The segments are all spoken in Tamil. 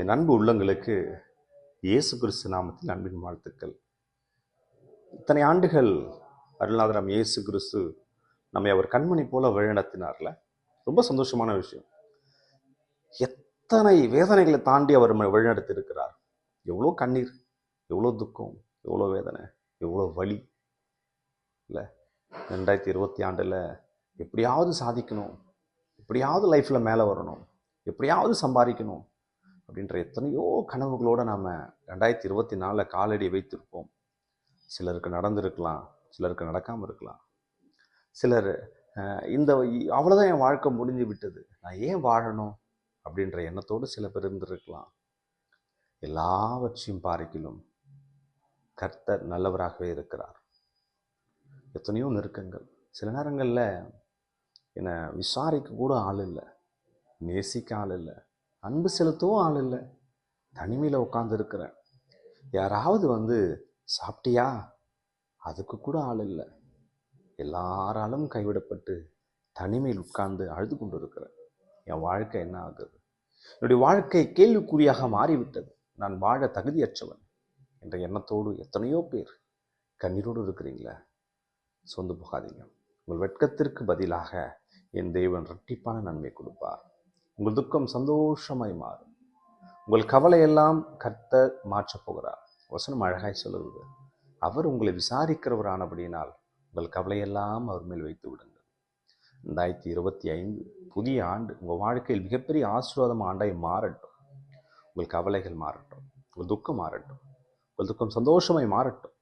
என் அன்பு உள்ளங்களுக்கு இயேசு கிறிஸ்து நாமத்தில் அன்பின் வாழ்த்துக்கள். இத்தனை ஆண்டுகள் அருளாதரம் இயேசு கிறிஸ்து நம்மை அவர் கண்மணி போல வழிநடத்தினார்ல? ரொம்ப சந்தோஷமான விஷயம். எத்தனை வேதனைகளை தாண்டி அவர் நம்மை வழிநடத்தி இருக்கிறார் எவ்வளோ கண்ணீர் எவ்வளோ துக்கம் எவ்வளோ வேதனை எவ்வளோ வலி. இல்லை ரெண்டாயிரத்தி இருபத்தி ஆண்டில் எப்படியாவது சாதிக்கணும் எப்படியாவது லைஃப்பில் மேலே வரணும் எப்படியாவது சம்பாதிக்கணும் அப்படின்ற எத்தனையோ கனவுகளோடு நாம் ரெண்டாயிரத்தி இருபத்தி நாலில் காலடி வைத்திருப்போம். சிலருக்கு நடந்திருக்கலாம் சிலருக்கு நடக்காமல் இருக்கலாம். சிலர் இந்த அவ்வளோதான் என் வாழ்க்கை முடிஞ்சு விட்டது. நான் ஏன் வாழணும் அப்படின்ற எண்ணத்தோடு சில பேர் இருந்திருக்கலாம். எல்லாவற்றையும் பார்க்கிலும் கர்த்தர் நல்லவராகவே இருக்கிறார். எத்தனையோ நெருக்கங்கள். சில நேரங்களில் என்னை விசாரிக்க கூட ஆள் இல்லை. நேசிக்க ஆள் இல்லை. அன்பு செலுத்தவும் ஆள் இல்லை. தனிமையில் உட்காந்துருக்கிறேன் யாராவது வந்து சாப்பிட்டியா? அதுக்கு கூட ஆள் இல்லை. எல்லாராலும் கைவிடப்பட்டு தனிமையில் உட்கார்ந்து அழுது கொண்டு இருக்கிறேன் என் வாழ்க்கை என்ன ஆகுது? என்னுடைய வாழ்க்கை கேள்விக்குறியாக மாறிவிட்டது. நான் வாழ தகுதியற்றவன் என்ற எண்ணத்தோடு எத்தனையோ பேர் கண்ணீரோடு இருக்கிறீங்களே? சொந்து போகாதீங்க. உங்கள் வெட்கத்திற்கு பதிலாக என் தேவன் இரட்டிப்பான நன்மை கொடுப்பார். உங்கள் துக்கம் சந்தோஷமாய் மாறும். உங்கள் கவலையெல்லாம் கர்த்த மாற்றப் போகிறார். வசனம் அழகாய் சொல்லுவது அவர் உங்களை விசாரிக்கிறவரானபடியினால் உங்கள் கவலையெல்லாம் அவர் மேல் வைத்து விடுங்கள். ரெண்டாயிரத்தி இருபத்தி ஐந்து புதிய ஆண்டு உங்கள் வாழ்க்கையில் மிகப்பெரிய ஆசீர்வாதம் ஆண்டாய் மாறட்டும். உங்கள் கவலைகள் மாறட்டும். உங்கள் துக்கம் மாறட்டும். உங்கள் துக்கம் சந்தோஷமாய் மாறட்டும்.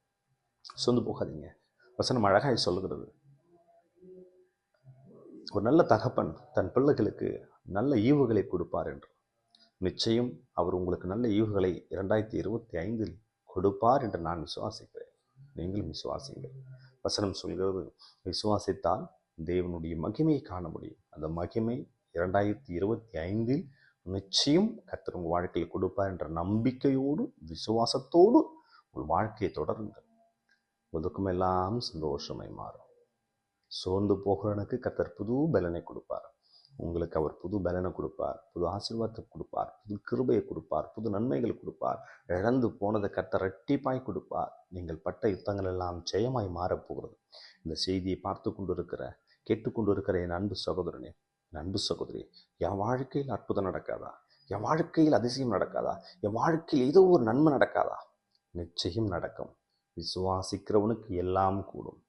சொந்து போகாதீங்க. வசனம் அழகாய் சொல்லுகிறது. ஒரு நல்ல தகப்பன் தன் பிள்ளைகளுக்கு நல்ல ஈவுகளை கொடுப்பார் என்று. நிச்சயம் அவர் உங்களுக்கு நல்ல ஈவுகளை இரண்டாயிரத்தி இருபத்தி ஐந்தில் கொடுப்பார் என்று நான் விசுவாசிக்கிறேன். நீங்களும் விசுவாசிங்கள் வசனம் சொல்கிறது விசுவாசித்தால் தேவனுடைய மகிமையை காண முடியும். அந்த மகிமை இரண்டாயிரத்தி இருபத்தி ஐந்தில் நிச்சயம் கர்த்தர் உங்கள் வாழ்க்கையில் கொடுப்பார் என்ற நம்பிக்கையோடு விசுவாசத்தோடு உங்கள் வாழ்க்கையை தொடருங்கள். உங்கள் எல்லாம் சந்தோஷமாய் மாறும். சோர்ந்து போகிறவனுக்கு கத்தர் புது பலனை கொடுப்பார். உங்களுக்கு அவர் புது பலனை கொடுப்பார். புது ஆசீர்வாதத்தை கொடுப்பார். புது கிருபையை கொடுப்பார். புது நன்மைகள் கொடுப்பார். இழந்து போனதை கர்த்தர் ரெட்டிப்பாய் கொடுப்பார். நீங்கள் பட்ட யுத்தங்கள் எல்லாம் ஜெயமாய் மாறப்போகிறது. இந்த செய்தியை பார்த்து கொண்டிருக்கிற கேட்டுக்கொண்டு இருக்கிற என் அன்பு சகோதரனே என் அன்பு சகோதரி என் வாழ்க்கையில் அற்புதம் நடக்காதா? என் வாழ்க்கையில் அதிசயம் நடக்காதா? என் வாழ்க்கையில் ஏதோ ஒரு நன்மை நடக்காதா? நிச்சயம் நடக்கும். விசுவாசிக்கிறவனுக்கு எல்லாம் கூடும்.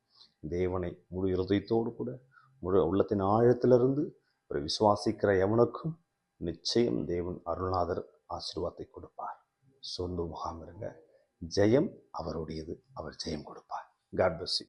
தேவனை முழு இருதயத்தோடு கூட முழு உள்ளத்தின் ஆழத்திலிருந்து ஒரு விசுவாசிக்கிற எவனுக்கும் நிச்சயம் தேவன் அருள்நாதர் ஆசீர்வாதத்தை கொடுப்பார். சொந்த முகாம் இருங்க ஜெயம் அவருடையது. அவர் ஜெயம் கொடுப்பார். God bless